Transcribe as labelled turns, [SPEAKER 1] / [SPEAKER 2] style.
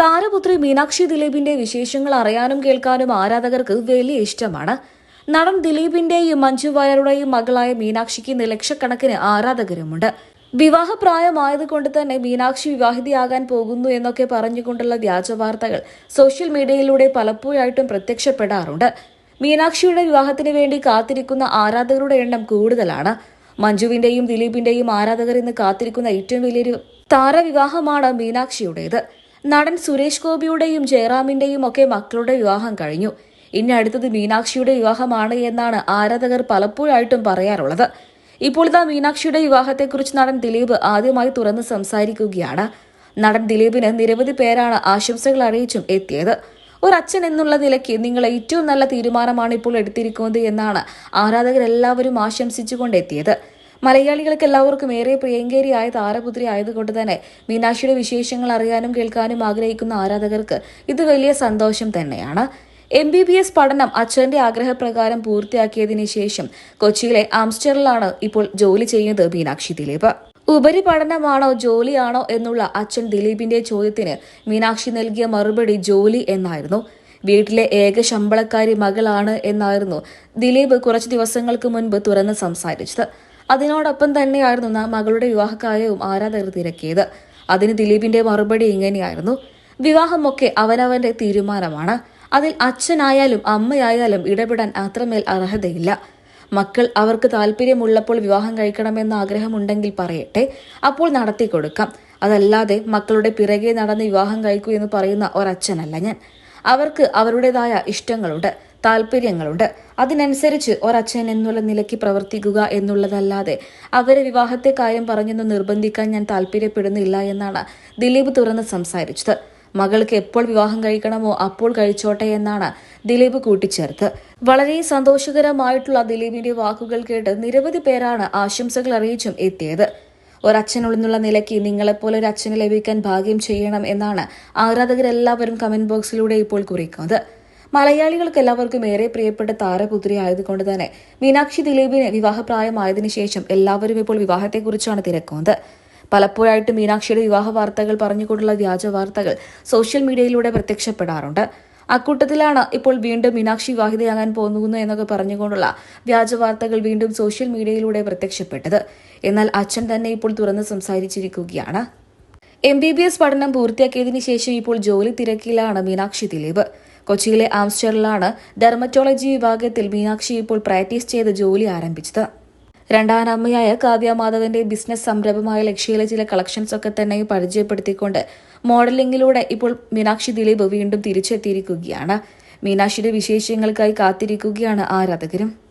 [SPEAKER 1] താരപുത്രി മീനാക്ഷി ദിലീപിന്റെ വിശേഷങ്ങൾ അറിയാനും കേൾക്കാനും ആരാധകർക്ക് വലിയ ഇഷ്ടമാണ്. നടൻ ദിലീപിന്റെയും മഞ്ജു വാര്യരുടെയും മകളായ മീനാക്ഷിക്ക് ലക്ഷക്കണക്കിന് ആരാധകരുമുണ്ട്. വിവാഹപ്രായമായതുകൊണ്ട് തന്നെ മീനാക്ഷി വിവാഹിതയാകാൻ പോകുന്നു എന്നൊക്കെ പറഞ്ഞുകൊണ്ടുള്ള വ്യാജ വാർത്തകൾ സോഷ്യൽ മീഡിയയിലൂടെ പലപ്പോഴായിട്ടും പ്രത്യക്ഷപ്പെടാറുണ്ട്. മീനാക്ഷിയുടെ വിവാഹത്തിന് വേണ്ടി കാത്തിരിക്കുന്ന ആരാധകരുടെ എണ്ണം കൂടുതലാണ്. മഞ്ജുവിന്റെയും ദിലീപിന്റെയും ആരാധകർ ഇന്ന് കാത്തിരിക്കുന്ന ഏറ്റവും വലിയൊരു താരവിവാഹമാണ് മീനാക്ഷിയുടേത്. നടൻ സുരേഷ് ഗോപിയുടെയും ജയറാമിന്റെയും ഒക്കെ മക്കളുടെ വിവാഹം കഴിഞ്ഞു. ഇനി അടുത്തത് മീനാക്ഷിയുടെ വിവാഹമാണ് എന്നാണ് ആരാധകർ പലപ്പോഴായിട്ടും പറയാറുള്ളത്. ഇപ്പോൾ ഇതാ മീനാക്ഷിയുടെ വിവാഹത്തെക്കുറിച്ച് നടൻ ദിലീപ് ആദ്യമായി തുറന്ന് സംസാരിക്കുകയാണ്. നടൻ ദിലീപിന് നിരവധി പേരാണ് ആശംസകൾ അറിയിച്ചും എത്തിയത്. ഒരച്ഛൻ എന്നുള്ള നിലയ്ക്ക് നിങ്ങൾ ഏറ്റവും നല്ല തീരുമാനമാണ് ഇപ്പോൾ എടുത്തിരിക്കുന്നത് എന്നാണ് ആരാധകരെല്ലാവരും ആശംസിച്ചുകൊണ്ട് എത്തിയത്. മലയാളികൾക്ക് എല്ലാവർക്കും ഏറെ പ്രിയങ്കേരിയായ താരപുത്രി ആയതുകൊണ്ട് തന്നെ മീനാക്ഷിയുടെ വിശേഷങ്ങൾ അറിയാനും കേൾക്കാനും ആഗ്രഹിക്കുന്ന ആരാധകർക്ക് ഇത് വലിയ സന്തോഷം തന്നെയാണ്. എം ബി ബി എസ് പഠനം അച്ഛന്റെ ആഗ്രഹപ്രകാരം പൂർത്തിയാക്കിയതിനു ശേഷം കൊച്ചിയിലെ ആംസ്റ്ററിലാണ് ഇപ്പോൾ ജോലി ചെയ്യുന്നത് മീനാക്ഷി ദിലീപ്. ഉപരിപഠനമാണോ ജോലിയാണോ എന്നുള്ള അച്ഛൻ ദിലീപിന്റെ ചോദ്യത്തിന് മീനാക്ഷി നൽകിയ മറുപടി ജോലി എന്നായിരുന്നു. വീട്ടിലെ ഏക ശമ്പളക്കാരി മകളാണ് എന്നായിരുന്നു ദിലീപ് കുറച്ച് ദിവസങ്ങൾക്ക് മുൻപ് തുറന്ന് സംസാരിച്ചത്. അതിനോടൊപ്പം തന്നെയായിരുന്നു നാം മകളുടെ വിവാഹക്കാര്യവും ആരാധകർ തിരക്കിയത്. അതിന് ദിലീപിന്റെ മറുപടി ഇങ്ങനെയായിരുന്നു. വിവാഹമൊക്കെ അവനവന്റെ തീരുമാനമാണ്. അതിൽ അച്ഛനായാലും അമ്മയായാലും ഇടപെടാൻ അത്രമേൽ അർഹതയില്ല. മക്കൾ അവർക്ക് താല്പര്യമുള്ളപ്പോൾ വിവാഹം കഴിക്കണമെന്ന ആഗ്രഹമുണ്ടെങ്കിൽ പറയട്ടെ. അപ്പോൾ നടത്തി കൊടുക്കാം അതല്ലാതെ മക്കളുടെ പിറകെ നടന്ന് വിവാഹം കഴിക്കൂ എന്ന് പറയുന്ന ഒരച്ഛനല്ല ഞാൻ. അവർക്ക് അവരുടേതായ ഇഷ്ടങ്ങളുണ്ട്. താല്പര്യങ്ങളുണ്ട് അതിനനുസരിച്ച് ഒരച്ഛൻ എന്നുള്ള നിലയ്ക്ക് പ്രവർത്തിക്കുക എന്നുള്ളതല്ലാതെ അവരെ വിവാഹത്തെ കാര്യം പറഞ്ഞെന്ന് നിർബന്ധിക്കാൻ ഞാൻ താല്പര്യപ്പെടുന്നില്ല എന്നാണ് ദിലീപ് തുറന്ന് സംസാരിച്ചത്. മകൾക്ക് എപ്പോൾ വിവാഹം കഴിക്കണമോ അപ്പോൾ കഴിച്ചോട്ടെ എന്നാണ് ദിലീപ് കൂട്ടിച്ചേർത്ത്. വളരെ സന്തോഷകരമായിട്ടുള്ള ദിലീപിന്റെ വാക്കുകൾ കേട്ട് നിരവധി പേരാണ് ആശംസകൾ അറിയിച്ചും എത്തിയത്. ഒരച്ഛനുള്ള നിലയ്ക്ക് നിങ്ങളെപ്പോലെ ഒരു അച്ഛനെ ലഭിക്കാൻ ഭാഗ്യം ചെയ്യണം എന്നാണ് ആരാധകരെല്ലാവരും കമന്റ് ബോക്സിലൂടെ ഇപ്പോൾ കുറിക്കുന്നത്. മലയാളികൾക്ക് എല്ലാവർക്കും ഏറെ പ്രിയപ്പെട്ട താരപുത്രി ആയതുകൊണ്ട് തന്നെ മീനാക്ഷി ദിലീപിന് വിവാഹപ്രായമായതിനു ശേഷം എല്ലാവരും ഇപ്പോൾ വിവാഹത്തെക്കുറിച്ചാണ് തിരക്കുന്നത്. പലപ്പോഴായിട്ട് മീനാക്ഷിയുടെ വിവാഹ വാർത്തകൾ പറഞ്ഞുകൊണ്ടുള്ള വ്യാജ വാർത്തകൾ സോഷ്യൽ മീഡിയയിലൂടെ പ്രത്യക്ഷപ്പെടാറുണ്ട്. അക്കൂട്ടത്തിലാണ് ഇപ്പോൾ വീണ്ടും മീനാക്ഷി വിവാഹിതയാകാൻ പോകുന്നു എന്നൊക്കെ പറഞ്ഞുകൊണ്ടുള്ള വ്യാജ വാർത്തകൾ വീണ്ടും സോഷ്യൽ മീഡിയയിലൂടെ പ്രത്യക്ഷപ്പെട്ടത്. എന്നാൽ അച്ഛൻ തന്നെ ഇപ്പോൾ തുറന്ന് സംസാരിച്ചിരിക്കുകയാണ്. എം ബി ബി എസ് പഠനം പൂർത്തിയാക്കിയതിനു ശേഷം ഇപ്പോൾ ജോലി തിരക്കിലാണ് മീനാക്ഷി ദിലീപ്. കൊച്ചിയിലെ ആംസ്റ്ററിലാണ് ഡെർമറ്റോളജി വിഭാഗത്തിൽ മീനാക്ഷി ഇപ്പോൾ പ്രാക്ടീസ് ചെയ്ത് ജോലി ആരംഭിച്ചത്. രണ്ടാനമ്മയായ കാവ്യ മാധവന്റെ ബിസിനസ് സംരംഭമായ ലക്ഷ്യയിലെ ചില കളക്ഷൻസ് ഒക്കെ തന്നെ പരിചയപ്പെടുത്തിക്കൊണ്ട് മോഡലിംഗിലൂടെ ഇപ്പോൾ മീനാക്ഷി ദിലീപ് വീണ്ടും തിരിച്ചെത്തിയിരിക്കുകയാണ്. മീനാക്ഷിയുടെ വിശേഷങ്ങൾക്കായി കാത്തിരിക്കുകയാണ് ആരാധകരും.